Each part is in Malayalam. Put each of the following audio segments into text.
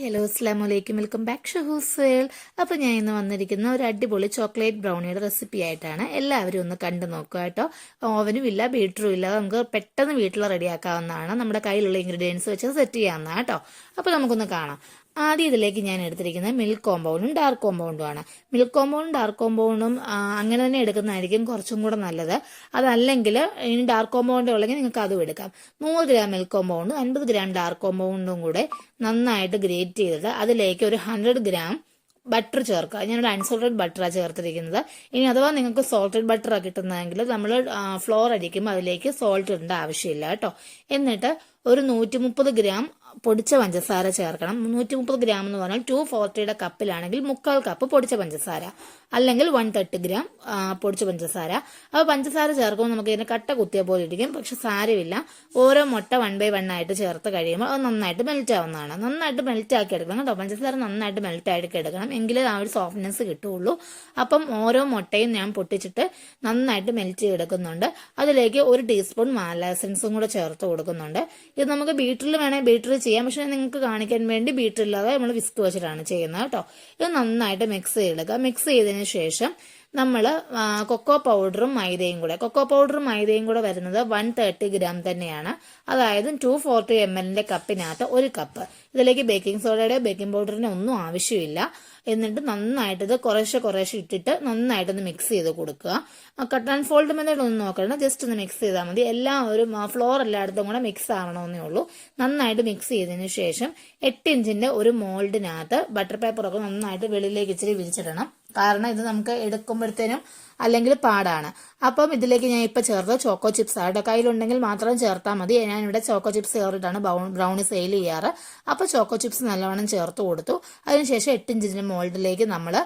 ഹലോ അസ്സാം വലൈക്കും വെൽക്കം ബാക്ക് ഷഹൂസേൽ അപ്പോൾ ഞാൻ ഇന്ന് വന്നിരിക്കുന്ന ഒരു അടിപൊളി ചോക്ലേറ്റ് ബ്രൗണിയുടെ റെസിപ്പി ആയിട്ടാണ് എല്ലാവരും ഒന്ന് കണ്ടു നോക്കുക കേട്ടോ. ഓവനും ഇല്ല ബീറ്ററും ഇല്ല നമുക്ക് പെട്ടെന്ന് വീട്ടിൽ റെഡിയാക്കാവുന്നതാണ്. നമ്മുടെ കയ്യിലുള്ള ഇൻഗ്രീഡിയൻസ് വെച്ച് സെറ്റ് ചെയ്യാവുന്നതാണ് കേട്ടോ. അപ്പോൾ നമുക്കൊന്ന് കാണാം. ആദ്യം ഇതിലേക്ക് ഞാൻ എടുത്തിരിക്കുന്നത് മിൽക്ക് കോമ്പൗണ്ടും ഡാർക്ക് കോമ്പൗണ്ടും ആണ്. മിൽക്ക് കോമ്പൗണ്ടും ഡാർക്ക് കോമ്പൗണ്ടും അങ്ങനെ തന്നെ എടുക്കുന്നതായിരിക്കും കുറച്ചും കൂടെ നല്ലത്. അതല്ലെങ്കിൽ ഇനി ഡാർക്ക് കോമ്പൗണ്ട് ഉള്ളെങ്കിൽ നിങ്ങൾക്ക് അതും എടുക്കാം. നൂറ് ഗ്രാം മിൽക്ക് കോമ്പൗണ്ടും അൻപത് ഗ്രാം ഡാർക്ക് കോമ്പൗണ്ടും കൂടെ നന്നായിട്ട് ഗ്രേറ്റ് ചെയ്തിട്ട് അതിലേക്ക് ഒരു ഹൺഡ്രഡ് ഗ്രാം ബട്ടർ ചേർക്കുക. ഞാനൊരു അൺസോൾട്ടഡ് ബട്ടറാണ് ചേർത്തിരിക്കുന്നത്. ഇനി അഥവാ നിങ്ങൾക്ക് സോൾട്ടഡ് ബട്ടറാണ് കിട്ടുന്നതെങ്കിൽ നമ്മൾ ഫ്ലോർ അടിക്കുമ്പോൾ അതിലേക്ക് സോൾട്ട് ഇടേണ്ട ആവശ്യമില്ല കേട്ടോ. എന്നിട്ട് ഒരു നൂറ്റി മുപ്പത് ഗ്രാം പൊടിച്ച പഞ്ചസാര ചേർക്കണം. നൂറ്റി മുപ്പത് ഗ്രാം എന്ന് പറഞ്ഞാൽ ടു ഫോർട്ടിയുടെ കപ്പിലാണെങ്കിൽ മുക്കാൽ കപ്പ് പൊടിച്ച പഞ്ചസാര അല്ലെങ്കിൽ വൺ തേർട്ടി ഗ്രാം പൊടിച്ച പഞ്ചസാര. അപ്പോൾ പഞ്ചസാര ചേർക്കുമ്പോൾ നമുക്ക് ഇതിന് കട്ട കുത്തിയ പോലെ ഇരിക്കും. പക്ഷെ സാരമില്ല. ഓരോ മുട്ട വൺ ബൈ വൺ ആയിട്ട് ചേർത്ത് കഴിയുമ്പോൾ അത് നന്നായിട്ട് മെൽറ്റ് ആവുന്നതാണ്. നന്നായിട്ട് മെൽറ്റ് ആക്കി എടുക്കണം കേട്ടോ. പഞ്ചസാര നന്നായിട്ട് മെൽറ്റ് ആയിട്ട് എടുക്കണം എങ്കിലേ ആ ഒരു സോഫ്റ്റ്നെസ് കിട്ടുള്ളൂ അപ്പം ഓരോ മുട്ടയും ഞാൻ പൊട്ടിച്ചിട്ട് നന്നായിട്ട് മെൽറ്റ് ചെയ്തെടുക്കുന്നുണ്ട്. അതിലേക്ക് ഒരു ടീസ്പൂൺ മാല എസൻസും കൂടെ ചേർത്ത് കൊടുക്കുന്നുണ്ട്. ഇത് നമുക്ക് ബീറ്ററിൽ വേണമെങ്കിൽ ബീറ്ററിൽ ചെയ്യാം. പക്ഷെ നിങ്ങൾക്ക് കാണിക്കാൻ വേണ്ടി ബീറ്ററില്ലാതെ നമ്മൾ വിസ്ക് വെച്ചിട്ടാണ് ചെയ്യുന്നത് കേട്ടോ. ഇത് നന്നായിട്ട് മിക്സ് ചെയ്തെടുക്കുക. മിക്സ് ചെയ്തതിന് ശേഷം നമ്മൾ കൊക്കോ പൗഡറും മൈദയും കൂടെ. കൊക്കോ പൗഡറും മൈദയും കൂടെ വരുന്നത് വൺ തേർട്ടി ഗ്രാം തന്നെയാണ്. അതായത് ടു ഫോർട്ടി എം എല്ലിന്റെ കപ്പിനകത്ത് ഒരു കപ്പ് ഇതിലേക്ക് ബേക്കിംഗ് സോഡയുടെ ബേക്കിംഗ് പൗഡറിന്റെ ഒന്നും ആവശ്യമില്ല. എന്നിട്ട് നന്നായിട്ട് ഇത് കുറേശ്ശെ കുറേശ്ശെ ഇട്ടിട്ട് നന്നായിട്ടൊന്ന് മിക്സ് ചെയ്ത് കൊടുക്കുക. കട്ട് ആൻഡ് ഫോൾഡ് മെത്തേഡ് ഒന്നും നോക്കണം ജസ്റ്റ് ഒന്ന് മിക്സ് ചെയ്താൽ മതി. എല്ലാ ഒരു ഫ്ലോർ എല്ലായിടത്തും കൂടെ മിക്സ് ആവണമെന്നേ ഉള്ളൂ. നന്നായിട്ട് മിക്സ് ചെയ്തതിന് ശേഷം എട്ട് ഇഞ്ചിന്റെ ഒരു മോൾഡിനകത്ത് ബട്ടർ പേപ്പറൊക്കെ നന്നായിട്ട് വെളിയിലേക്ക് ഇച്ചിരി വിരിച്ചിടണം. കാരണം ഇത് നമുക്ക് എടുക്കുമ്പോഴത്തേനും അല്ലെങ്കിൽ പാടാണ്. അപ്പം ഇതിലേക്ക് ഞാൻ ഇപ്പം ചേർത്ത് ചോക്കോ ചിപ്സ് ആയിട്ട് കയ്യിലുണ്ടെങ്കിൽ മാത്രം ചേർത്താൽ മതി. ഞാനിവിടെ ചോക്കോ ചിപ്സ് ചേർത്തിട്ടാണ് ബ്രൗണി സെയിൽ ചെയ്യാറ്. അപ്പോൾ ചോക്കോ ചിപ്സ് നല്ലവണ്ണം ചേർത്ത് കൊടുത്തു. അതിനുശേഷം എട്ട് ഇഞ്ചിന്റെ മോൾഡിലേക്ക് നമ്മൾ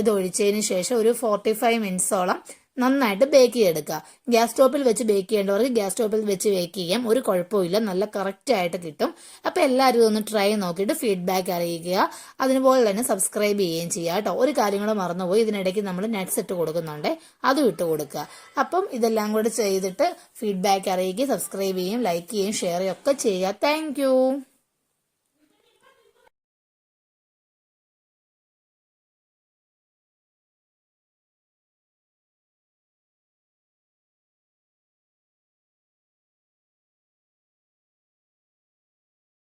ഇത് ഒഴിച്ചതിന് ശേഷം ഒരു ഫോർട്ടി ഫൈവ് മിനിറ്റ്സോളം നന്നായിട്ട് ബേക്ക് ചെയ്തെടുക്കുക. ഗ്യാസ് സ്റ്റോപ്പിൽ വെച്ച് ബേക്ക് ചെയ്യേണ്ടവർക്ക് ഗ്യാസ് സ്റ്റോപ്പിൽ വെച്ച് ബേക്ക് ചെയ്യാം. ഒരു കുഴപ്പമില്ല നല്ല കറക്റ്റ് ആയിട്ട് കിട്ടും. അപ്പോൾ എല്ലാവരും ഒന്ന് ട്രൈ നോക്കിയിട്ട് ഫീഡ്ബാക്ക് അറിയിക്കുക. അതുപോലെ തന്നെ സബ്സ്ക്രൈബ് ചെയ്യുകയും ചെയ്യുക കേട്ടോ. ഒരു കാര്യം കൂടെ മറന്നുപോയി. ഇതിനിടയ്ക്ക് നമ്മൾ നട്ട്സ് ഇട്ട് കൊടുക്കുന്നുണ്ട്. അതും ഇട്ട് കൊടുക്കുക. അപ്പം ഇതെല്ലാം കൂടെ ചെയ്തിട്ട് ഫീഡ്ബാക്ക് അറിയിക്കുക സബ്സ്ക്രൈബ് ചെയ്യും ലൈക്ക് ചെയ്യും ഷെയർ ചെയ്യും ഒക്കെ ചെയ്യുക. താങ്ക്